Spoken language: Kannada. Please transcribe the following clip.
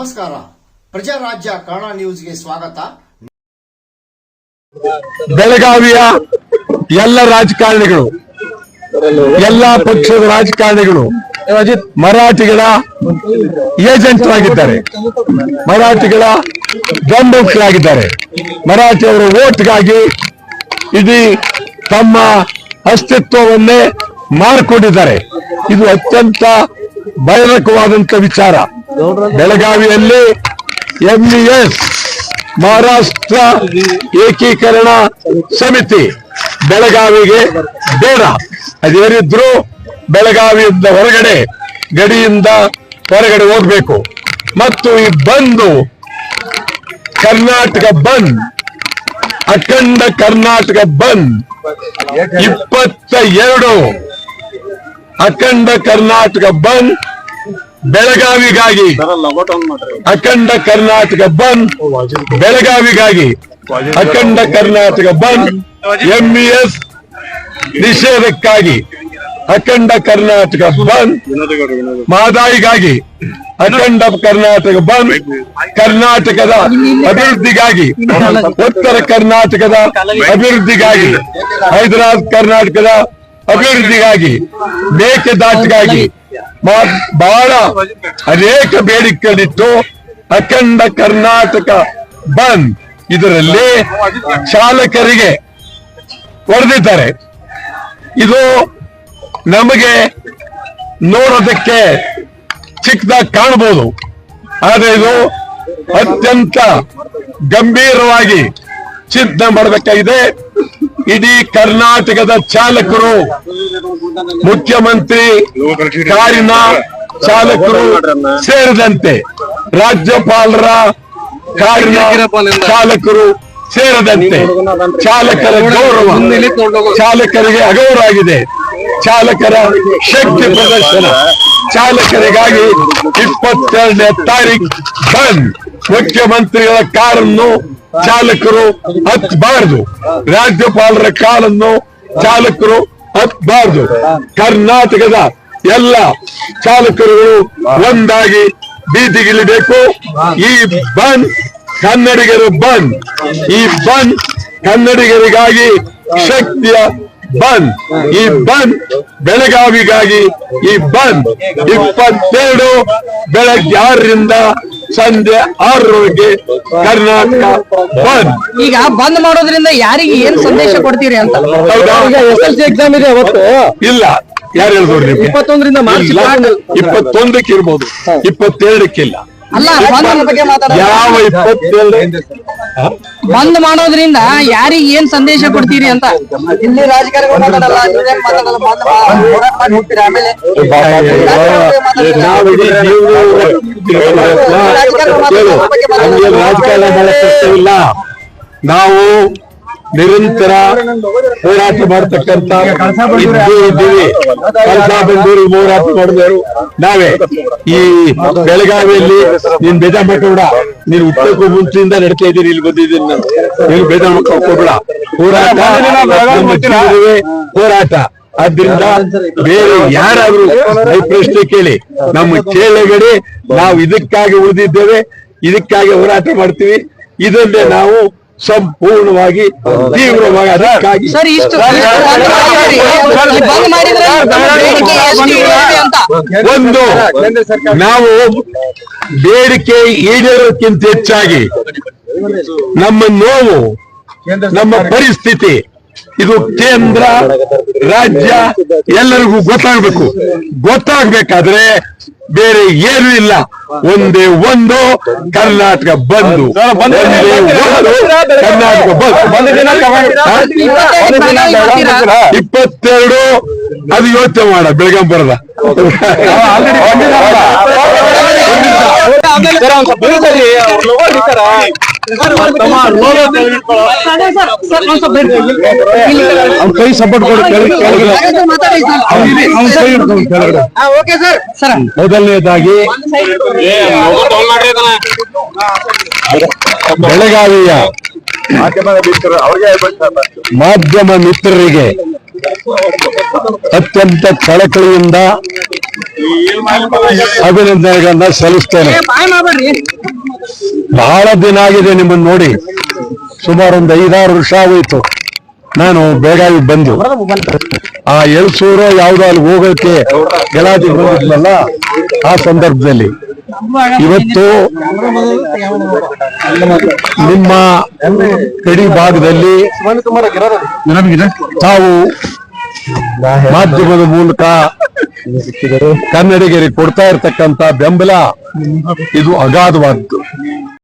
ನಮಸ್ಕಾರ. ಪ್ರಜಾರಾಜ್ಯ ಕನ್ನಡ ನ್ಯೂಸ್ಗೆ ಸ್ವಾಗತ. ಬೆಳಗಾವಿಯ ಎಲ್ಲ ರಾಜಕಾರಣಿಗಳು, ಎಲ್ಲ ಪಕ್ಷದ ರಾಜಕಾರಣಿಗಳು ಮರಾಠಿಗಳ ಏಜೆಂಟ್ರಾಗಿದ್ದಾರೆ. ಮರಾಠಿಗಳ ಬೆಂಬಲಿತರಾಗಿದ್ದಾರೆ ಮರಾಠಿಯವರ ಓಟ್ಗಾಗಿ ಇಡೀ ತಮ್ಮ ಅಸ್ತಿತ್ವವನ್ನೇ ಮಾರ್ಕೊಂಡಿದ್ದಾರೆ. ಇದು ಅತ್ಯಂತ ಭಯಾನಕವಾದಂತ ವಿಚಾರ. ಬೆಳಗಾವಿಯಲ್ಲಿ ಎಂಇಎಸ್ ಮಹಾರಾಷ್ಟ್ರ ಏಕೀಕರಣ ಸಮಿತಿ, ಬೆಳಗಾವಿಗೆ ಬೇಡ. ಅದೇನಿದ್ರು ಬೆಳಗಾವಿಯಿಂದ ಹೊರಗಡೆ, ಗಡಿಯಿಂದ ಹೊರಗಡೆ ಹೋಗ್ಬೇಕು. ಮತ್ತು ಈ ಬಂದು ಕರ್ನಾಟಕ ಬಂದ್, ಅಖಂಡ ಕರ್ನಾಟಕ ಬಂದ್, ಇಪ್ಪತ್ತ ಎರಡು ಅಖಂಡ ಕರ್ನಾಟಕ ಬಂದ್ ಬೆಳಗಾವಿಗಾಗಿ ಅಖಂಡ ಕರ್ನಾಟಕ ಬಂದ್. ಬೆಳಗಾವಿಗಾಗಿ ಅಖಂಡ ಕರ್ನಾಟಕ ಬಂದ್. ಎಂಇಎಸ್ ನಿಷೇಧಕ್ಕಾಗಿ ಅಖಂಡ ಕರ್ನಾಟಕ ಬಂದ್. ಮಾದಾಯಿಗಾಗಿ ಅಖಂಡ ಕರ್ನಾಟಕ ಬಂದ್. ಕರ್ನಾಟಕದ ಅಭಿವೃದ್ಧಿಗಾಗಿ ಉತ್ತರ ಕರ್ನಾಟಕದ ಅಭಿವೃದ್ಧಿಗಾಗಿ ಹೈದರಾಬಾದ್ ಕರ್ನಾಟಕದ ಅಭಿವೃದ್ಧಿಗಾಗಿ ಮೇಕೆದಾಟಿಗಾಗಿ ಬಹಳ ಅನೇಕ ಬೇಡಿಕೆಗಳಿಟ್ಟು ಅಖಂಡ ಕರ್ನಾಟಕ ಬಂದ್ ಇದರಲ್ಲಿ ಚಾಲಕರಿಗೆ ಹೊಡೆದಿದ್ದಾರೆ. ಇದು ನಮಗೆ ನೋಡೋದಕ್ಕೆ ಚಿಕ್ಕದಾಗಿ ಕಾಣಬಹುದು ಆದ್ರೆ ಇದು ಅತ್ಯಂತ ಗಂಭೀರವಾಗಿ ಚಿಂತನೆ ಮಾಡಬೇಕಾಗಿದೆ. ಇಡೀ ಕರ್ನಾಟಕದ ಚಾಲಕರು, ಮುಖ್ಯಮಂತ್ರಿ, ಕಾರಿನ ಚಾಲಕರು ಸೇರಿದಂತೆ ರಾಜ್ಯಪಾಲರ ಕಾರಿನ ಚಾಲಕರು ಸೇರದಂತೆ ಚಾಲಕರ ಗೌರವ ಚಾಲಕರಿಗೆ ಅಗೌರವ ಆಗಿದೆ ಚಾಲಕರ ಶಕ್ತಿ ಪ್ರದರ್ಶನ. ಚಾಲಕರಿಗಾಗಿ ಇಪ್ಪತ್ತೆರಡನೇ ತಾರೀಕು ಬಂದ್. ಮುಖ್ಯಮಂತ್ರಿಗಳ ಕಾರನ್ನು ಚಾಲಕರು ಹತ್ಬಾರ್ದು. ರಾಜ್ಯಪಾಲರ ಕಾಲನ್ನು ಚಾಲಕರು ಹತ್ಬಾರ್ದು. ಕರ್ನಾಟಕದ ಎಲ್ಲ ಚಾಲಕರುಗಳು ಒಂದಾಗಿ ಬೀದಿಗಿಳಿಬೇಕು. ಈ ಬಂದ್ ಕನ್ನಡಿಗರು ಬಂದ್. ಈ ಬಂದ್ ಕನ್ನಡಿಗರಿಗಾಗಿ ಶಕ್ತಿಯ ಬಂದ್. ಈ ಬಂದ್ ಬೆಳಗಾವಿಗಾಗಿ ಈ ಬಂದ್. ಇಪ್ಪತ್ತೆರಡು ಬೆಳಗ್ಗೆ ಆರರಿಂದ ಸಂಜೆ ಆರೋಗ್ಯ ಕರ್ನಾಟಕ ಬಂದ್. ಈಗ ಬಂದ್ ಮಾಡೋದ್ರಿಂದ ಯಾರಿಗೆ ಏನ್ ಸಂದೇಶ ಕೊಡ್ತೀರಿ ಅಂತ? ಹೌದಾ? ಎಸ್ ಎಲ್ ಸಿ ಎಕ್ಸಾಮ್ ಇದೆ ಅವತ್ತು. ಇಲ್ಲ ಯಾರು ಹೇಳ್ಬೋದ್ರಿ ನಿಮ್ಗೆ? ಇಪ್ಪತ್ತೊಂದರಿಂದ ಮಾರ್ಚ್. ಇಪ್ಪತ್ತೊಂದಕ್ಕೆ ಇರ್ಬೋದು ಇಪ್ಪತ್ತೆರಡಕ್ಕಿಲ್ಲ ಅಲ್ಲ ಯಾವ ಇಪ್ಪತ್ತೇಳು ಬಂದ್ ಮಾಡೋದ್ರಿಂದ ಯಾರಿಗ ಏನ್ ಸಂದೇಶ ಕೊಡ್ತೀರಿ ಅಂತ ಇಲ್ಲಿ ರಾಜಕಾರಣ ನಾವು ನಿರಂತರ ಹೋರಾಟ ಮಾಡತಕ್ಕಂತ ಇದ್ದೀವಿ. ಕಳಸಾ ಬಂದೂರು ಹೋರಾಟ ಮಾಡಿದವರು ನಾವೇ. ಈ ಬೆಳಗಾವಿಯಲ್ಲಿ ನೀನ್ ಮಠ ಕೂಡ ನೀನ್ ಹುಟ್ಟಕ್ಕೂ ಮುಂಚೆಯಿಂದ ನಡ್ತಾ ಇದ್ದೀನಿ ಇಲ್ಲಿ ಬಂದಿದ್ದೀನಿ ನಾನು. ನೀನು ಮಾಡ್ಕೊಬೇಡ ಹೋರಾಟ ಹೋರಾಟ. ಆದ್ರಿಂದ ಬೇರೆ ಯಾರಾದ್ರೂ ಈ ಪ್ರಶ್ನೆ ಕೇಳಿ. ನಮ್ಮ ಕೇಳಗಡೆ ನಾವು ಇದಕ್ಕಾಗಿ ಉಳಿದಿದ್ದೇವೆ ಇದಕ್ಕಾಗಿ ಹೋರಾಟ ಮಾಡ್ತೀವಿ. ಇದನ್ನೇ ನಾವು ಸಂಪೂರ್ಣವಾಗಿ ತೀವ್ರವಾಗಿ ಅದಕ್ಕಾಗಿ ಒಂದು ನಾವು ಬೇಡಿಕೆ ಈಡೇರೋಕ್ಕಿಂತ ಹೆಚ್ಚಾಗಿ ನಮ್ಮ ನೋವು ನಮ್ಮ ಪರಿಸ್ಥಿತಿ ಇದು ಕೇಂದ್ರ ರಾಜ್ಯ ಎಲ್ಲರಿಗೂ ಗೊತ್ತಾಗ್ಬೇಕು ಗೊತ್ತಾಗ್ಬೇಕಾದ್ರೆ ಬೇರೆ ಏನು ಇಲ್ಲ. ಒಂದೇ ಒಂದು ಕರ್ನಾಟಕ ಬಂದು. ಕರ್ನಾಟಕ ಬಂದು. ಇಪ್ಪತ್ತೆರಡು ಅದು ಯೋಚನೆ ಮಾಡ ಬೆಳಗಾಂ ಬರದ ಅವ್ನ ಕೈ ಸಪೋರ್ಟ್ ಕೊಡು. ಅವ್ನ ಕೈ ಹಿಡ್ಕೊಂಡು ಕೆಳಗಡೆ. ಮೊದಲನೇದಾಗಿ ಬೆಳಗಾವಿಯ ಮಾಧ್ಯಮ ಮಿತ್ರರಿಗೆ ಅತ್ಯಂತ ಕಳಕಳಿಯಿಂದ ಅಭಿನಂದನೆಗಳನ್ನ ಸಲ್ಲಿಸ್ತೇನೆ ಬಹಳ ದಿನ ಆಗಿದೆ ನಿಮ್ಮನ್ನು ನೋಡಿ. ಸುಮಾರು ಒಂದು ಐದಾರು ವರ್ಷ ಆಗೋಯ್ತು. ನಾನು ಬೆಳಗಾವಿ ಬಂದು. ಆ ಎಲ್ಸೂರು ಯಾವ್ದು ಅಲ್ಲಿ ಹೋಗೋಕೆ ಗಲಾಜಿ ಹೋಗಿದ್ಲಲ್ಲ ಆ ಸಂದರ್ಭದಲ್ಲಿ. ಇವತ್ತು ನಿಮ್ಮ ಗಡಿ ಭಾಗದಲ್ಲಿ ತಾವು ಮಾಧ್ಯಮದ ಮೂಲಕ ಕನ್ನಡಿಗರಿಗೆ ಕೊಡ್ತಾ ಇರ್ತಕ್ಕಂತ ಬೆಂಬಲ ಇದು ಅಗಾಧವಾದ್ದು.